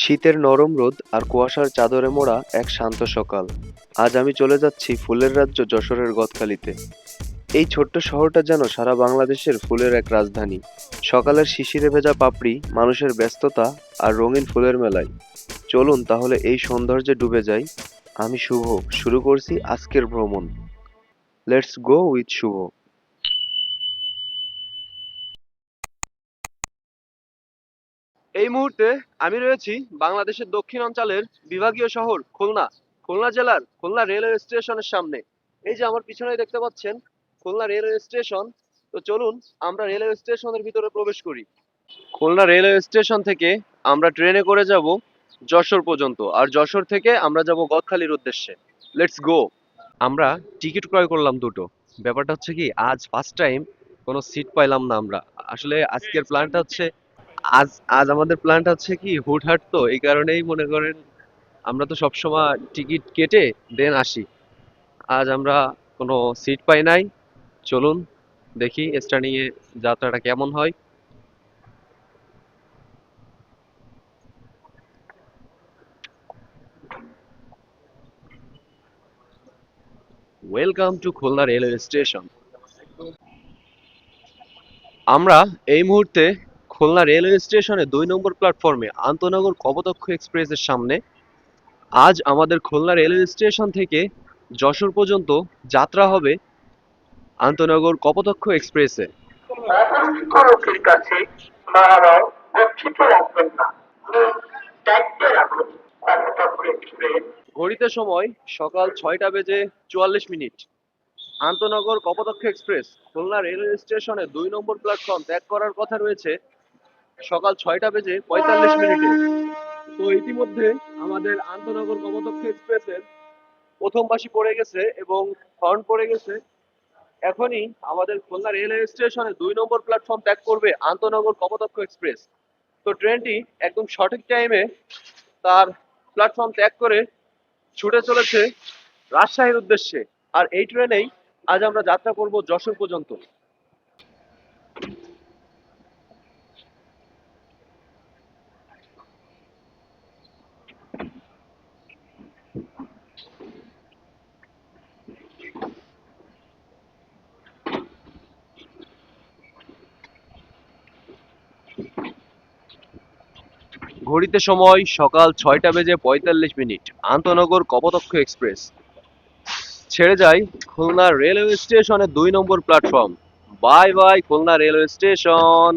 শীতের নরম রোদ আর কুয়াশার চাদরে মোড়া এক শান্ত সকাল। আজ আমি চলে যাচ্ছি ফুলের রাজ্য যশোরের গদখালিতে। এই ছোট্ট শহরটা যেন সারা বাংলাদেশের ফুলের এক রাজধানী। সকালের শিশিরে ভেজা পাপড়ি, মানুষের ব্যস্ততা আর রঙিন ফুলের মেলায়। চলুন তাহলে এই সৌন্দর্যে ডুবে যাই। আমি শুভ, শুরু করছি আজকের ভ্রমণ। Let's go with Shuvo. এই মুহূর্তে আমি রয়েছি বাংলাদেশের দক্ষিণ অঞ্চলের বিভাগীয় শহর খুলনা খুলনা জেলার খুলনা রেলওয়ে স্টেশনের সামনে। এই যে আমার পিছনে দেখতে পাচ্ছেন খুলনা রেলওয়ে স্টেশন, তো চলুন আমরা রেলওয়ে স্টেশনের ভিতরে প্রবেশ করি। খুলনা রেলওয়ে স্টেশন থেকে আমরা ট্রেনে করে যাব যশোর পর্যন্ত, আর যশোর থেকে আমরা যাব গদখালির উদ্দেশ্যে। লেটস গো আমরা টিকিট ক্রয় করলাম দুটো। ব্যাপারটা হচ্ছে কি, আজ ফার্স্ট টাইম কোনো সিট পাইলাম না আমরা। আসলে আজকের প্ল্যানটা হচ্ছে আজ আজ আমাদের প্ল্যানটা হচ্ছে কি, হুটহাট তো, এই কারণেই মনে করেন আমরা তো সবসময় টিকিট কেটে দেন আসি। আজ আমরা কোনো সিট পাই নাই, চলুন দেখি স্টার্টিং এ যাত্রাটা কেমন হয়। Welcome to Khulna railway station আমরা এই মুহূর্তে খুলনা রেলওয়ে স্টেশনে দুই নম্বর প্ল্যাটফর্মে আন্তনগর কপোতাক্ষ এক্সপ্রেসের সামনে। আজ আমাদের খুলনা রেলওয়ে স্টেশন থেকে যশোর পর্যন্ত যাত্রা হবে আন্তনগর কপোতাক্ষ এক্সপ্রেসে। ঘড়িতে সময় সকাল ছয়টা বেজে চুয়াল্লিশ মিনিট। আন্তনগর কপোতাক্ষ এক্সপ্রেস, খুলনা রেলওয়ে স্টেশনে দুই নম্বর প্ল্যাটফর্ম ত্যাগ করার কথা রয়েছে সকাল ছয়টা বেজে পঁয়তাল্লিশ মিনিটে। তো ইতিমধ্যে আমাদের আন্তনগর কপোতাক্ষ এক্সপ্রেসের প্রথম বাসি পড়ে গেছে এবং হর্ন পড়ে গেছে। এখনই আমাদের খুলনা রেলওয়ে স্টেশনে দুই নম্বর প্ল্যাটফর্ম ত্যাগ করবে আন্তনগর কপোতাক্ষ এক্সপ্রেস। তো ট্রেনটি একদম সঠিক টাইমে তার প্ল্যাটফর্ম ত্যাগ করে ছুটে চলেছে রাজশাহীর উদ্দেশ্যে। আর এই ট্রেনেই আজ আমরা যাত্রা করব যশোর পর্যন্ত। ঘড়িতে সময় সকাল ছয়টা বেজে পঁয়তাল্লিশ মিনিট, আন্তনগর কপতক্ষ এক্সপ্রেস। ছেড়ে যায় খুলনা রেলওয়ে স্টেশনের দুই নম্বর platform. Bye bye Khulna railway station.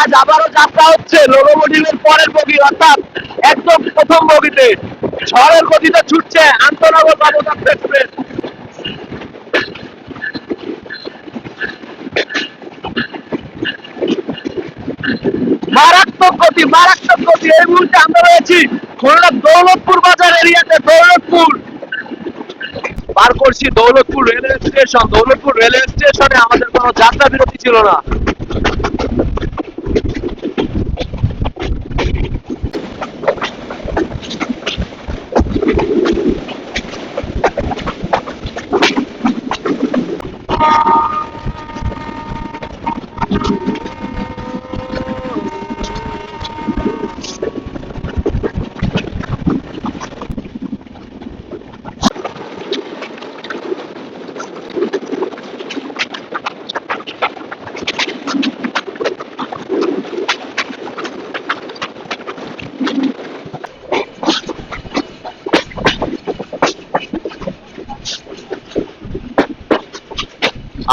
আজ আবারও যাত্রা হচ্ছে লোকোমোটিভের পরের বগি, অর্থাৎ একদম প্রথম বগিতে। ঝড়ের গতিতে ছুটছে আন্তনগর কর্মতক্ষ এক্সপ্রেস। মারাত্মক গতি মারাত্মক গতি। এই মুহূর্তে আমরা রয়েছি খুলনা দৌলতপুর বাজার এরিয়াতে, দৌলতপুর। পার করছি Daulatpur railway station. Daulatpur railway স্টেশনে আমাদের কোনো যাত্রা বিরতি ছিল না।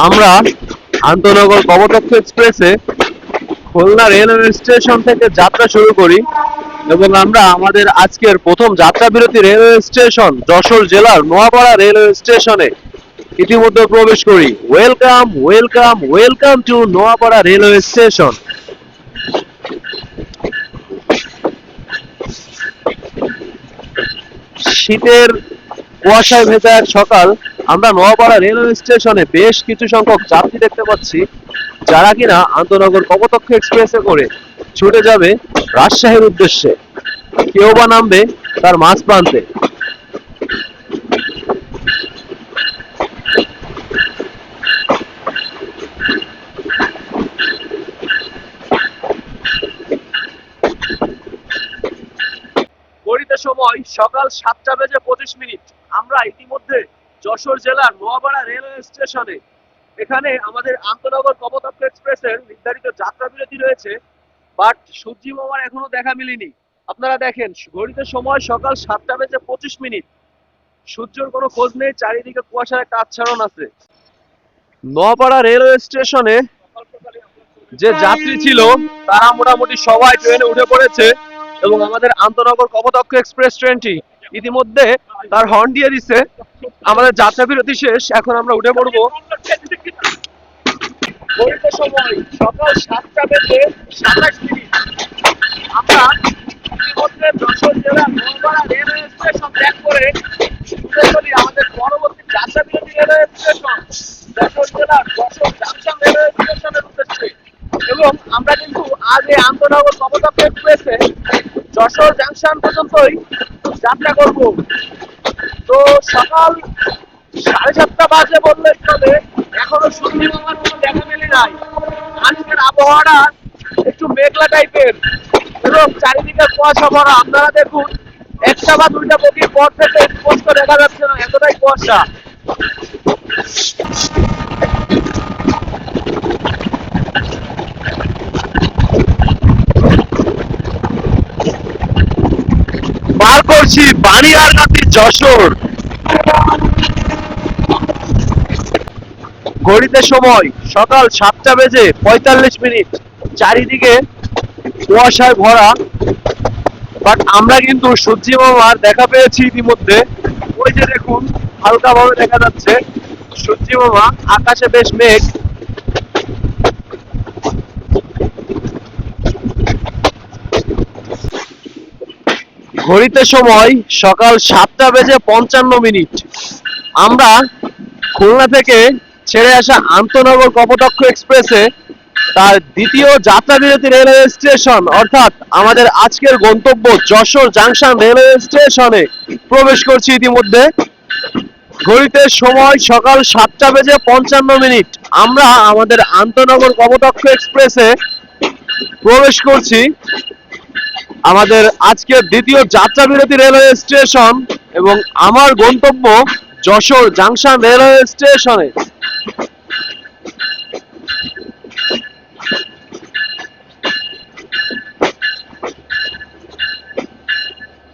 আমরা আন্তনগর কপোতাক্ষ এক্সপ্রেসে খুলনা রেলওয়ে স্টেশন থেকে যাত্রা শুরু করি এবং আমরা আমাদের আজকের প্রথম যাত্রা বিরতি রেলওয়ে স্টেশন যশোর জেলার নোয়াপাড়া রেলওয়ে স্টেশনে ইতিমধ্যে প্রবেশ করি। Welcome welcome welcome to Noapara railway station. শীতের কুয়াশায় ভেজা এক সকাল। আমরা নোয়াপাড়া রেলওয়ে স্টেশনে বেশ কিছু সংখ্যক যাত্রী দেখতে পাচ্ছি, যারা কিনা আন্তনগর কপোতক্ষ এক্সপ্রেসে করে ছুটে যাবে রাজশাহীর উদ্দেশ্যে। কেউ বা নামবে তার মাঝ প্রান্তে। সময় সকাল সাতটা বেজে পঁচিশ মিনিট। আমরা ইতিমধ্যে যশোর জেলার নোয়াপাড়া রেলওয়ে স্টেশনে। এখানে আমাদের আন্তনগর কপোতাক্ষ এক্সপ্রেসের নির্ধারিত যাত্রা বিরতি রয়েছে, বাট সূর্যি মামার এখনও দেখা মিলেনি। আপনারা দেখেন, ঘড়িতে সময় সকাল সাতটা বেজে পঁচিশ মিনিট। সূর্যের কোনো খোঁজ নেই, চারিদিকে কুয়াশার একটা আচ্ছাদন আছে। নোয়াপাড়া রেলওয়ে স্টেশনে যে যাত্রী ছিল, তারা মোটামুটি সবাই ট্রেনে উঠে পড়েছে এবং আমাদের আন্তনগর কপোতাক্ষ এক্সপ্রেস ট্রেনটি ইতিমধ্যে তার হর্ন দিয়ে দিছে। আমাদের যাত্রা বিরতি শেষ, এখন আমরা উঠে পড়ব। সময় সকাল সাতটা বেজে সাতাশ মিনিট। যাত্রা করব। তো সকাল সাড়ে সাতটা বাজে বললে চলে এখনও সূর্য মামার কোনো দেখা মেলে নাই। আজকের আবহাওয়াটা একটু মেঘলা টাইপের। এবং চারিদিকে কুয়াশা ভরা। আপনারা দেখুন, একটা বা দুইটা বগির পর থেকে স্পষ্ট দেখা যাচ্ছে না, এতটাই কুয়াশা। পার করছি বানিয়ার নাতি যশোর। ঘড়িতে সময় সকাল সাতটা বেজে পঁয়তাল্লিশ মিনিট। চারিদিকে কুয়াশায় ভরা। বাট আমরা কিন্তু সূর্যি মামার দেখা পেয়েছি ইতিমধ্যে। ওই যে দেখুন হালকা ভাবে দেখা যাচ্ছে। সূর্যি মামা, আকাশে বেশ মেঘ। ঘড়িতে সময় সকাল সাতটা বেজে পঞ্চান্ন মিনিট। আমরা খুলনা থেকে ছেড়ে আসা আন্তনগর কপোতাক্ষ এক্সপ্রেসে তার দ্বিতীয় যাত্রা বিরতি রেলওয়ে স্টেশন, অর্থাৎ আমাদের আজকের গন্তব্য যশোর জাংশন রেলওয়ে স্টেশনে প্রবেশ করছি ইতিমধ্যে। ঘড়িতে সময় সকাল সাতটা বেজে পঞ্চান্ন মিনিট। আমরা আমাদের আন্তনগর কপোতাক্ষ এক্সপ্রেসে প্রবেশ করছি। আমাদের আজকে দ্বিতীয় যাত্রা বিরতি রেলওয়ে স্টেশন এবং আমার গন্তব্য যশোর জাংশন রেলওয়ে স্টেশনে।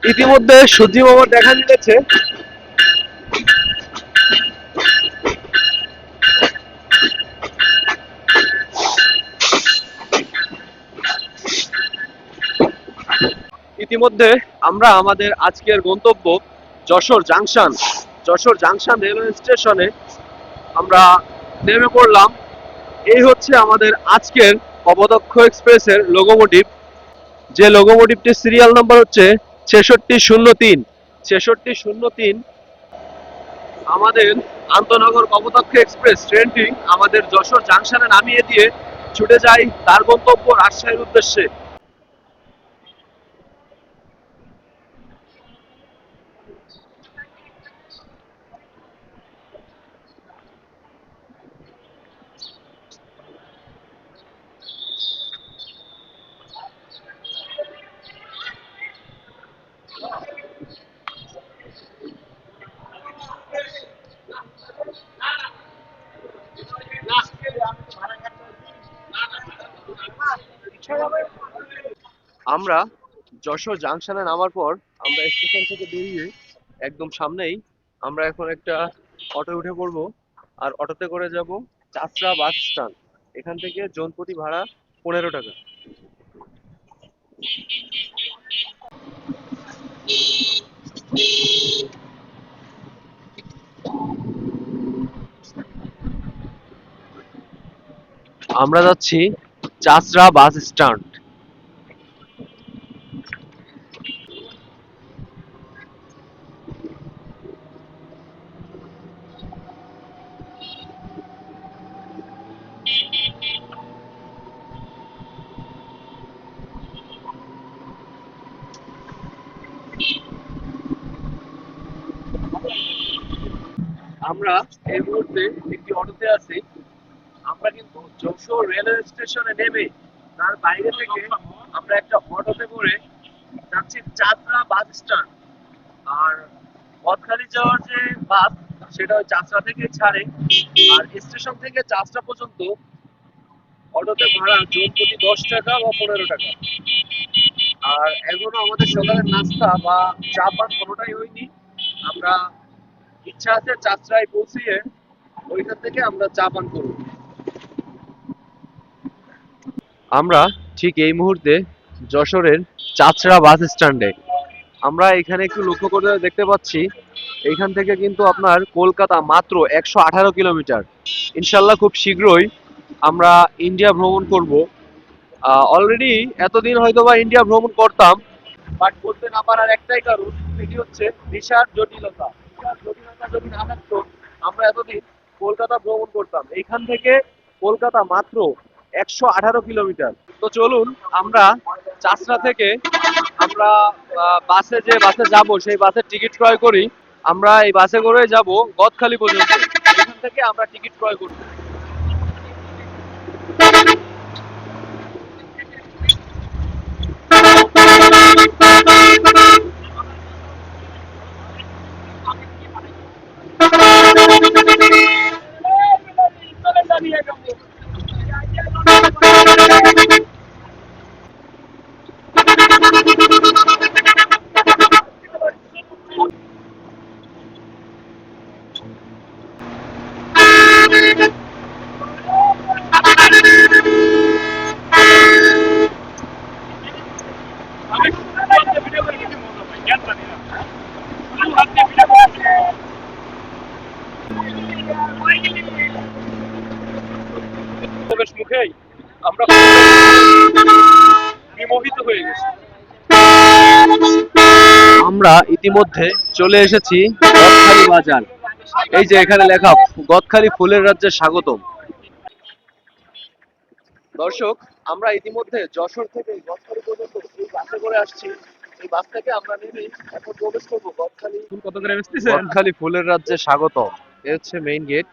ইতিমধ্যে সূর্যি মামার দেখা মিলেছে ইতিমধ্যে আমরা আমাদের আজকের গন্তব্য Jessore junction. Jessore junction railway স্টেশনে আমরা নেমে পড়লাম। এই হচ্ছে আমাদের আজকের কপোতক্ষ এক্সপ্রেসের লোকোমোটিভ যে লোকোমোটিভটির সিরিয়াল নাম্বার হচ্ছে ছেষট্টি শূন্য তিন। ছেষট্টি শূন্য তিন আমাদের আন্তনগর কপোতক্ষ এক্সপ্রেস ট্রেনটি আমাদের যশোর জাংশনে নামিয়ে দিয়ে ছুটে যায় তার গন্তব্য রাজশাহীর উদ্দেশ্যে। আমরা যশোর জাংশনে নামার পর আমরা স্টেশন থেকে বেরিয়ে একদম সামনেই আমরা এখন একটা অটো উঠে পড়ব। আর অটোতে করে যাব চাচরা বাস স্ট্যান্ড এখান থেকে জনপ্রতি ভাড়া পনেরো টাকা। আমরা যাচ্ছি চাচরা বাস স্ট্যান্ড আমরা এই মুহূর্তে একটি অটোতে আছি আমরা কিন্তু যশোর রেলওয়ে স্টেশনে নেমে তার বাইরে থেকে আমরা একটা অটোতে করে যাচ্ছি চাতরা বাস স্ট্যান্ড। আর বদখালি যাওয়ার যে বাস, সেটা ওই চাতরা থেকে ছাড়ে। আর স্টেশন থেকে চাতরা পর্যন্ত অটোতে ভাড়া জন প্রতি দশ টাকা বা পনেরো টাকা। আর এখনও আমাদের সকালের নাস্তা বা চা পান কোনোটাই হয়নি। আমরা ইচ্ছা আছে চাতরায় পৌঁছিয়ে ওইখান থেকে আমরা চা পান করব। আমরা ঠিক এই মুহূর্তে যশোরের চাচড়া বাস স্ট্যান্ডে। আমরা এখানে একটু লক্ষ্য করে দেখতে পাচ্ছি এইখান থেকে কিন্তু আপনার কলকাতা মাত্র একশো আঠারো কিলোমিটার। ইনশাল্লাহ খুব শীঘ্রই আমরা ইন্ডিয়া ভ্রমণ করব। অলরেডি এতদিন হয়তো বা ইন্ডিয়া ভ্রমণ করতাম বাট করতে না পারার একটাই কারণ সেটি হচ্ছে ভিসার জটিলতা। জটিলতা যদি না থাকতো, আমরা এতদিন কলকাতা ভ্রমণ করতাম। এইখান থেকে কলকাতা মাত্র একশো আঠারো কিলোমিটার। তো চলুন, আমরা চাচড়া থেকে আমরা বাসে যে বাসে যাব, সেই বাসের টিকিট ক্রয় করি। আমরা এই বাসে করে যাব, গদখালি পর্যন্ত। এখান থেকে আমরা টিকিট ক্রয় করব প্রবেশ ইতিমধ্যে চলে এসেছি গদখালি বাজার। এই যে এখানে লেখা গদখালি ফুলের রাজ্যে স্বাগতম। দর্শক আমরা ইতিমধ্যে যশোর থেকে গদখালি পর্যন্ত এই বাসে করে আসছি। এই বাস থেকে আমরা নেমে এখন প্রবেশ করব গদখালি কত করে গদখালি ফুলের রাজ্যে স্বাগতম। এ হচ্ছে মেইন গেট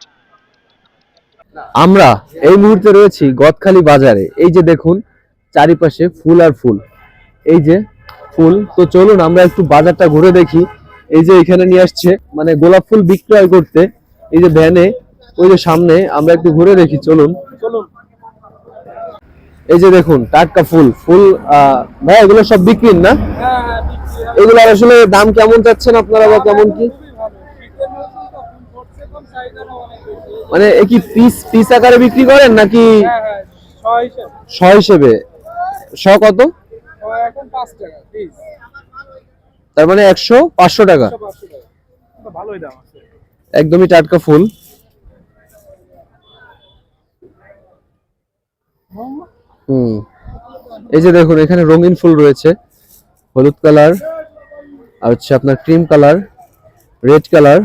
আমরা এই মুহূর্তে রয়েছি গদখালি বাজারে। এই যে দেখুন চারিপাশে ফুল আর ফুল। এই যে ফুল। তো চলুন আমরা একটু বাজারটা ঘুরে দেখি। এই যে এখানে নিয়ে আসছে মানে গোলাপ ফুল বিক্রয় করতে। এই যে ভ্যানে ওই যে সামনে আমরা একটু ঘুরে দেখি চলুন। চলুন। এই যে দেখুন টাটকা ফুল। ফুল ভাই এগুলো সব বিক্রির না? এগুলো আসলে দাম কেমন চাচ্ছেন আপনারা বা কেমন কি? মানে এ কি পিস পিস আকারে বিক্রি করেন নাকি শ হিসেবে? শ কত? এখন পাঁচ টাকা পিস তার মানে একশো পাঁচশো টাকা। পাঁচশো টাকা। ভালোই দাম আছে। একদমই টাটকা ফুল। হুম। এই যে দেখুন এখানে রঙিন ফুল রয়েছে। হলুদ কালার। আর হচ্ছে আপনার ক্রিম কালার রেড কালার।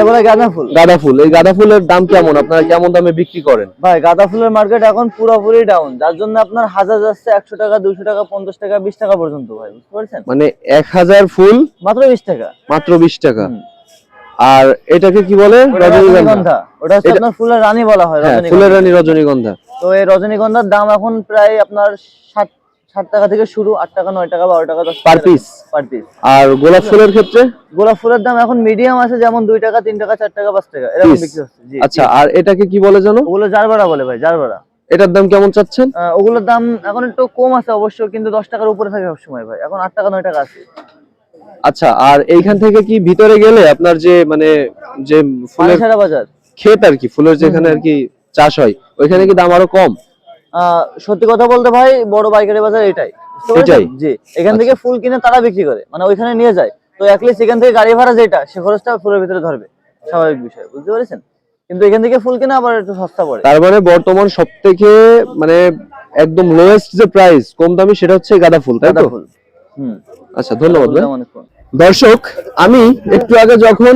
এটা বলে গাঁদা ফুল। গাঁদা ফুল। এই গাঁদা ফুলের দাম কেমন? আপনারা কেমন দামে বিক্রি করেন? ভাই গাঁদা ফুলের মার্কেট এখন পুরোপুরি ডাউন যার জন্য আপনার হাজার যাচ্ছে একশো টাকা দুশো টাকা পঞ্চাশ টাকা বিশ টাকা পর্যন্ত ভাই বুঝতে পারছেন? মানে এক হাজার ফুল মাত্র বিশ টাকা। মাত্র বিশ টাকা। আর এটাকে কি বলে? রজনীগন্ধা। ওটা আপনার ফুলের রানী বলা হয় হ্যাঁ ফুলের রানী রজনীগন্ধা। তো এই রজনীগন্ধার দাম এখন প্রায় আপনার ষাট ষাট টাকা থেকে শুরু আট টাকা নয় টাকা বারো টাকা Per piece? পার পিস আর গোলাপ ফুলের ক্ষেত্রে? গোলাপ ফুলের দাম এখন মিডিয়াম আছে যেমন দুই টাকা তিন টাকা চার টাকা পাঁচ টাকা এরকম বিক্রি হচ্ছে আচ্ছা আর এটাকে কি বলে জানো? ওগুলো জারবারা বলে ভাই জারবারা। এটার দাম কেমন চাচ্ছেন? ওগুলোর দাম এখন একটু কম আছে অবশ্য কিন্তু দশ টাকার উপরে থাকে সবসময় ভাই। এখন আট টাকা নয় টাকা আছে। আচ্ছা আর এইখান থেকে কি ভিতরে গেলে আপনার যে মানে যে ফুলের বাজার। ক্ষেত আর কি ফুলের যেখানে আর কি চাষ হয় ওইখানে কি দাম আরও কম? সত্যি কথা বলতে ভাই বড় পাইকারি বাজার এটাই। জি এখান থেকে ফুল কিনে তারা বিক্রি করে মানে ওইখানে নিয়ে যায়। তো একলি সেখান থেকে গাড়ি ভাড়া যেটা সে খরচটা ফুলের ভিতরে ধরবে। স্বাভাবিক বিষয় বুঝতে পেরেছেন? কিন্তু এখান থেকে ফুল কেনা আবার একটু সস্তা পড়ে। তার মানে বর্তমান সব থেকে মানে একদম লোয়েস্ট যে প্রাইস কম দামি সেটা হচ্ছে গাঁদা ফুল তাই গাঁদা তো? ফুল। হুম। আচ্ছা ধন্যবাদ দর্শক আমি একটু আগে যখন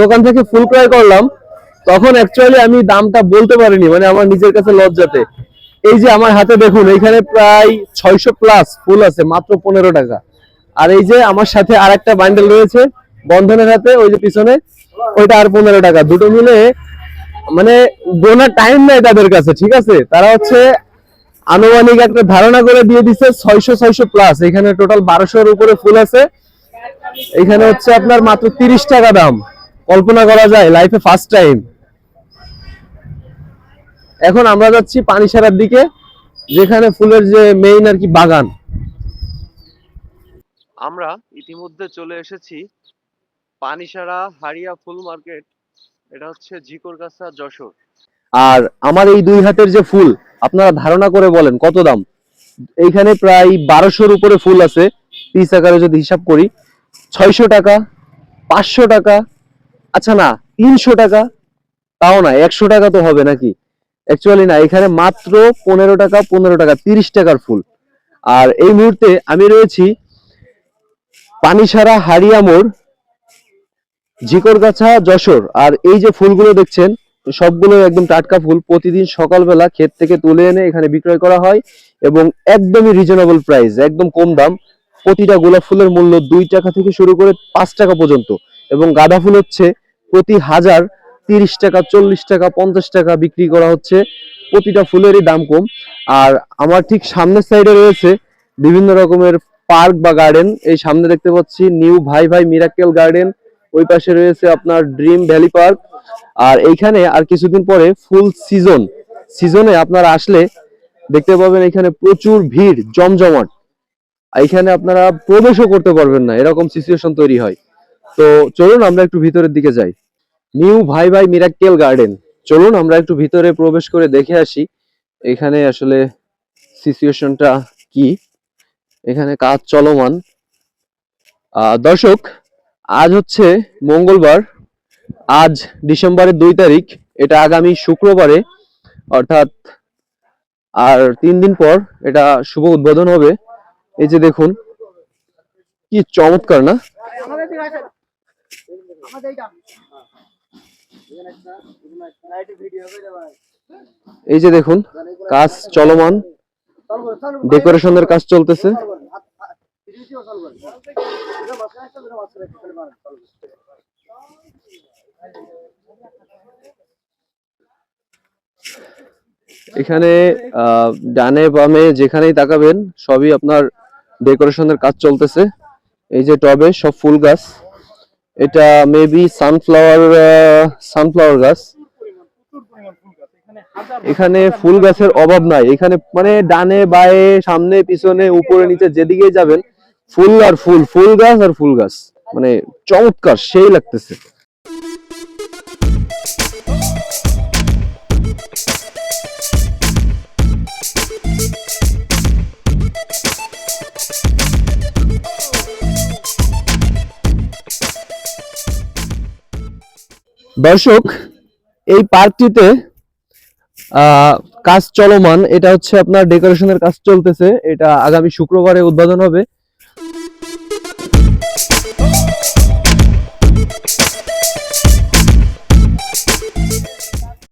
দোকান থেকে ফুল ক্রয় করলাম তখন অ্যাকচুয়ালি আমি দামটা বলতে পারিনি মানে আমার নিজের কাছে লজ্জাতে। এই যে আমার হাতে দেখুন এখানে প্রায় ছয়শো প্লাস ফুল আছে, মাত্র পনেরো টাকা। আর এই যে আমার সাথে আর একটা বান্ডেল রয়েছে, বন্ধনের হাতে, ওই যে পিছনে, ওইটা আর পনেরো টাকা। দুটো মিলে মানে গোনা টাইম নেই তাদের কাছে, ঠিক আছে? তারা হচ্ছে আনুমানিক একটা ধারণা করে দিয়ে দিচ্ছে ছয়শো ছয়শো প্লাস এখানে টোটাল বারোশোর উপরে ফুল আছে। এখানে হচ্ছে আপনার মাত্র তিরিশ টাকা দাম। কল্পনা করা যায় লাইফে ফার্স্ট টাইম এখন আমরা যাচ্ছি পানিসারার দিকে যেখানে ফুলের যে মেইন আর কি বাগান। আমরা ইতিমধ্যে চলে এসেছি পানিসারা হারিয়া ফুল মার্কেট। এটা হচ্ছে জিকরগাছা যশোর। আর আমার এই দুই হাতের যে ফুল আপনারা ধারণা করে বলেন কত দাম? এইখানে প্রায় বারোশোর উপরে ফুল আছে পিস আকারে যদি হিসাব করি ছয়শো টাকা পাঁচশো টাকা আচ্ছা না তিনশো টাকা তাও না একশো টাকা তো হবে নাকি? অ্যাকচুয়ালি না, এখানে মাত্র পনেরো টাকা পনেরো টাকা, তিরিশ টাকার ফুল। আর এই মুহূর্তে আমি রয়েছি পানিসারা হারিয়া মোড় জিকরগাছা যশোর। আর এই যে ফুলগুলো দেখছেন, সবগুলো একদম টাটকা ফুল। প্রতিদিন সকালবেলা ক্ষেত থেকে তুলে এনে এখানে বিক্রয় করা হয় এবং একদমই রিজনেবল প্রাইস একদম কম দাম। প্রতিটা গোলাপ ফুলের মূল্য দুই টাকা থেকে শুরু করে পাঁচ টাকা পর্যন্ত। এবং গাঁদা ফুল হচ্ছে প্রতি হাজার তিরিশ টাকা, চল্লিশ টাকা, পঞ্চাশ টাকা বিক্রি করা হচ্ছে। প্রতিটা ফুলেরই দাম কম। আর আমার ঠিক সামনের সাইডে রয়েছে বিভিন্ন রকমের পার্ক বা গার্ডেন এই সামনে দেখতে পাচ্ছি নিউ ভাই ভাই মিরাকেল গার্ডেন ওই পাশে রয়েছে আপনার ড্রিম ভ্যালি পার্ক আর এইখানে আর কিছুদিন পরে ফুল সিজন সিজনে আপনারা আসলে দেখতে পাবেন এখানে প্রচুর ভিড়, জমজমাট। এখানে আপনারা প্রবেশও করতে পারবেন না, এরকম সিচুয়েশন তৈরি হয়। তো চলুন আমরা একটু ভিতরের দিকে যাই। নিউ ভাই ভাই মিরাক্কেল গার্ডেন। চলুন, আমরা একটু ভিতরে প্রবেশ করে দেখে আসি, এখানে আসলে সিচুয়েশনটা কি। এখানে কাজ চলমান। দর্শক, আজ হচ্ছে মঙ্গলবার, আজ ডিসেম্বরের দুই তারিখ, এটা আগামী শুক্রবারে, অর্থাৎ আর তিন দিন পর এটা শুভ উদ্বোধন হবে। এই যে দেখুন, কি চমৎকার না? এই যে দেখুন, কাজ চলমান। ডেকোরেশনের কাজ চলতেছে। এখানে ডানে বামে যেখানেই তাকাবেন, সবই আপনার ডেকোরেশনের কাজ চলতেছে। এই যে টবে সব ফুল গাছ। এটা মেবি সানফ্লাওয়ার সানফ্লাওয়ার গাছ। এখানে ফুল গাছের অভাব নাই। এখানে মানে ডানে, বায়ে, সামনে, পিছনে, উপরে, নিচে যেদিকেই যাবেন, ফুল আর ফুল ফুল গাছ আর ফুল গাছ। মানে চমৎকার, সেই লাগতেছে। দর্শক, এই পার্কটিতে কাজ চলমান। এটা হচ্ছে আপনার ডেকোরেশনের কাজ চলতেছে। এটা আগামী শুক্রবারে উদ্বোধন হবে।